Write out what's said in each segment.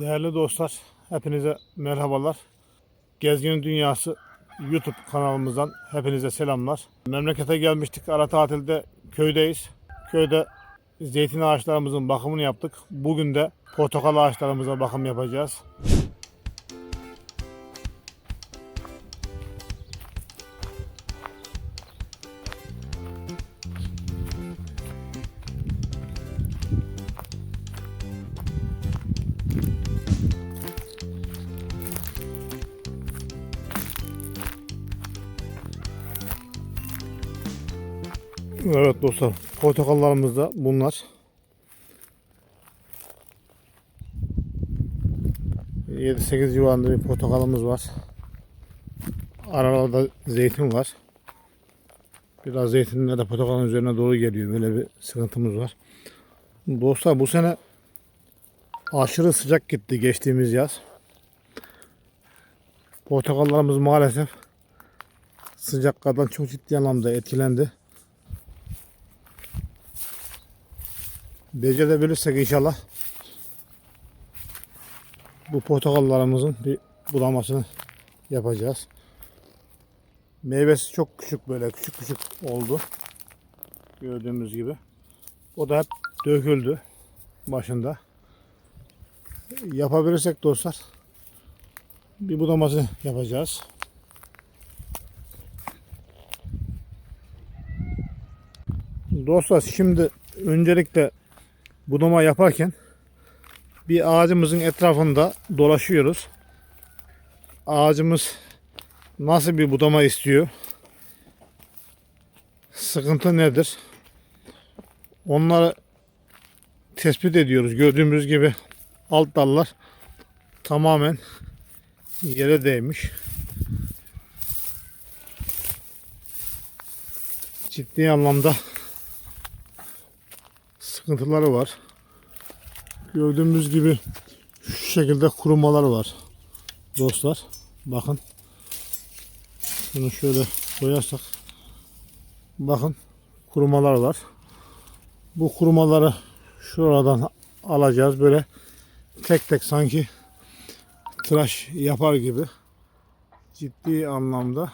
Değerli dostlar, hepinize merhabalar. Gezgin Dünyası YouTube kanalımızdan hepinize selamlar. Memlekete gelmiştik. Ara tatilde köydeyiz. Köyde zeytin ağaçlarımızın bakımını yaptık. Bugün de portakal ağaçlarımıza bakım yapacağız. Evet dostlar, portakallarımız da bunlar. 7-8 civarında bir portakalımız var. Aralarda zeytin var. Biraz zeytinler de portakalın üzerine doğru geliyor. Böyle bir sıkıntımız var. Dostlar bu sene aşırı sıcak gitti geçtiğimiz yaz. Portakallarımız maalesef sıcaklardan çok ciddi anlamda etkilendi. Becerebilirsek inşallah bu portakallarımızın bir bulamasını yapacağız. Meyvesi çok küçük böyle küçük küçük oldu. Gördüğümüz gibi. O da hep döküldü başında. Yapabilirsek dostlar bir budaması yapacağız. Dostlar şimdi öncelikle budama yaparken bir ağacımızın etrafında dolaşıyoruz. Ağacımız nasıl bir budama istiyor? Sıkıntı nedir? Onları tespit ediyoruz. Gördüğümüz gibi alt dallar tamamen yere değmiş. Ciddi anlamda sıkıntıları var. Gördüğümüz gibi şu şekilde kurumalar var. Dostlar bakın. Şunu şöyle koyarsak bakın kurumalar var. Bu kurumaları şuradan alacağız böyle tek tek sanki tıraş yapar gibi ciddi anlamda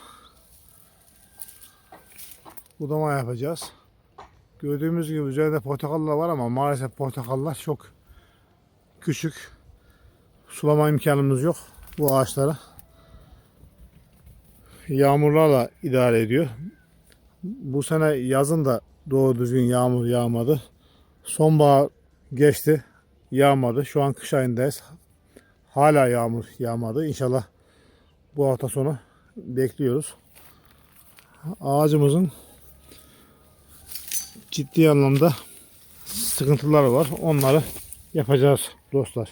budama yapacağız. Gördüğümüz gibi üzerinde portakallar var ama maalesef portakallar çok küçük. Sulama imkanımız yok bu ağaçlara. Yağmurlarla idare ediyor. Bu sene yazın da doğru düzgün yağmur yağmadı. Sonbahar geçti. Yağmadı. Şu an kış ayındayız. Hala yağmur yağmadı. İnşallah bu hafta sonu bekliyoruz. Ağacımızın ciddi anlamda sıkıntıları var. Onları yapacağız dostlar.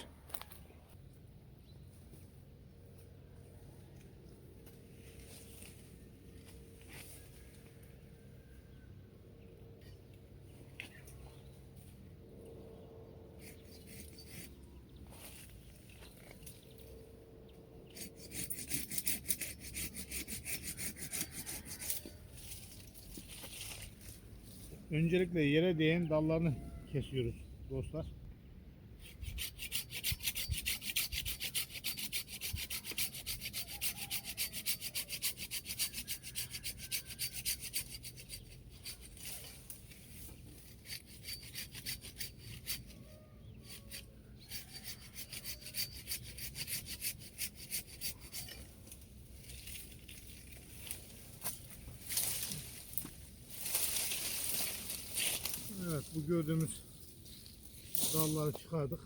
Öncelikle yere değen dallarını kesiyoruz dostlar. Evet bu gördüğümüz dalları çıkardık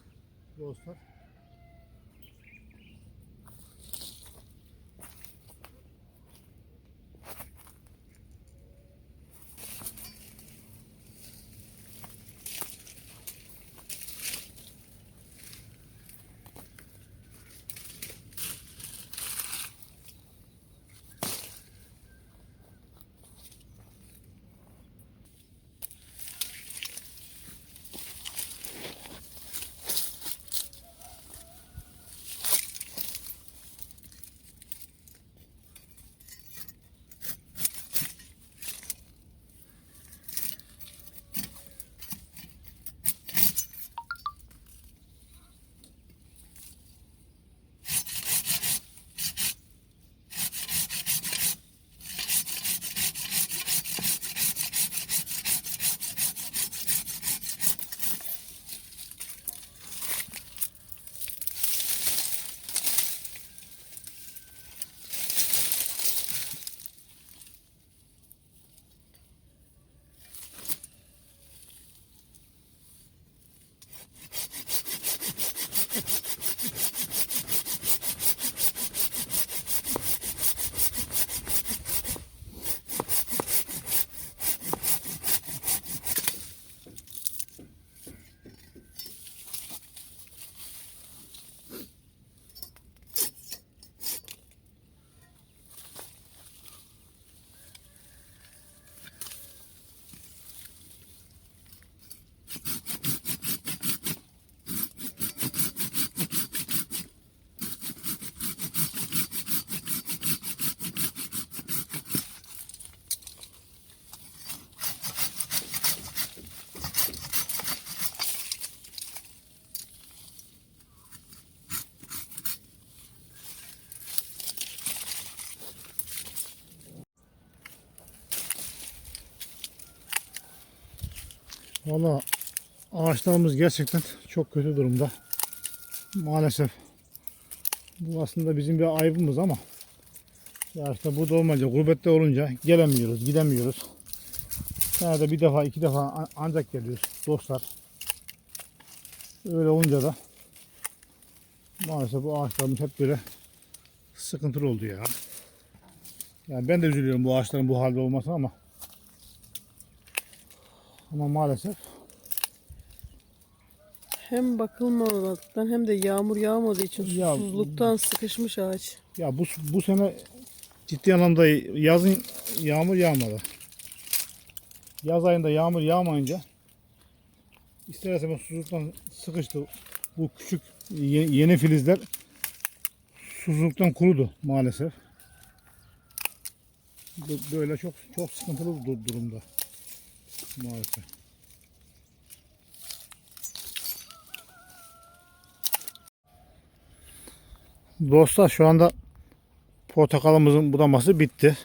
dostlar. Valla ağaçlarımız gerçekten çok kötü durumda. Maalesef. Bu aslında bizim bir ayıbımız ama ya işte burada olmayınca, gurbette olunca gelemiyoruz, gidemiyoruz. Senede bir defa, iki defa an- ancak geliyoruz dostlar. Öyle olunca da maalesef bu ağaçlarımız hep böyle sıkıntılı oldu ya. Yani ben de üzülüyorum bu ağaçların bu halde olmasına ama ama maalesef Hem bakılmamaktan hem de yağmur yağmadığı için Ya- susuzluktan sıkışmış ağaç. ya bu bu sene ciddi anlamda yazın yağmur yağmadı. Yaz ayında yağmur yağmayınca ister istemez susuzluktan sıkıştı. Bu küçük ye- yeni filizler susuzluktan kurudu maalesef. Böyle çok çok sıkıntılı durumda maalesef. Dostlar şu anda portakalımızın budaması bitti.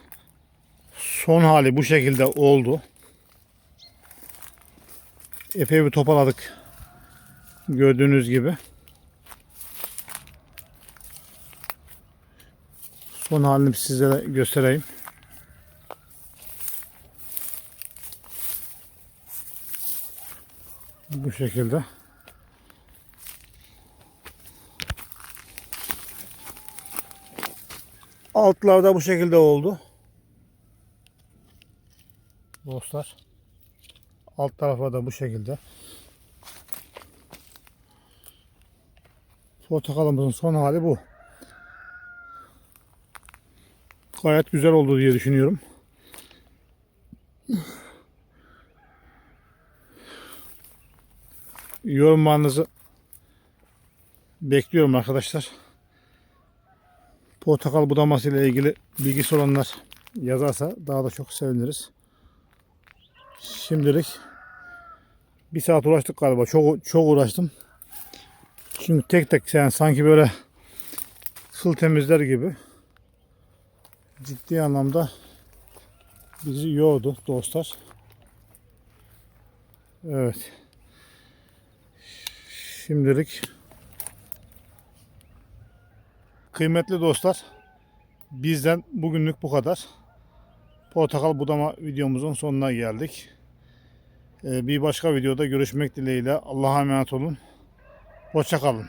Son hali bu şekilde oldu. Epey bir topaladık. Gördüğünüz gibi. Son halini sizlere göstereyim. Bu şekilde. Altlarda bu şekilde oldu. Dostlar. Alt tarafa da bu şekilde. Portakalımızın son hali bu. Gayet güzel oldu diye düşünüyorum. Yorumlarınızı bekliyorum arkadaşlar portakal budaması ile ilgili bilgisi olanlar yazarsa daha da çok seviniriz. Şimdilik bir saat uğraştık galiba. Çok çok uğraştım. Çünkü tek tek yani sanki böyle fıl temizler gibi ciddi anlamda bizi yordu dostlar. Evet. Şimdilik Kıymetli dostlar, bizden bugünlük bu kadar. Portakal budama videomuzun sonuna geldik. Ee, Bir başka videoda görüşmek dileğiyle. Allah'a emanet olun. Hoşçakalın.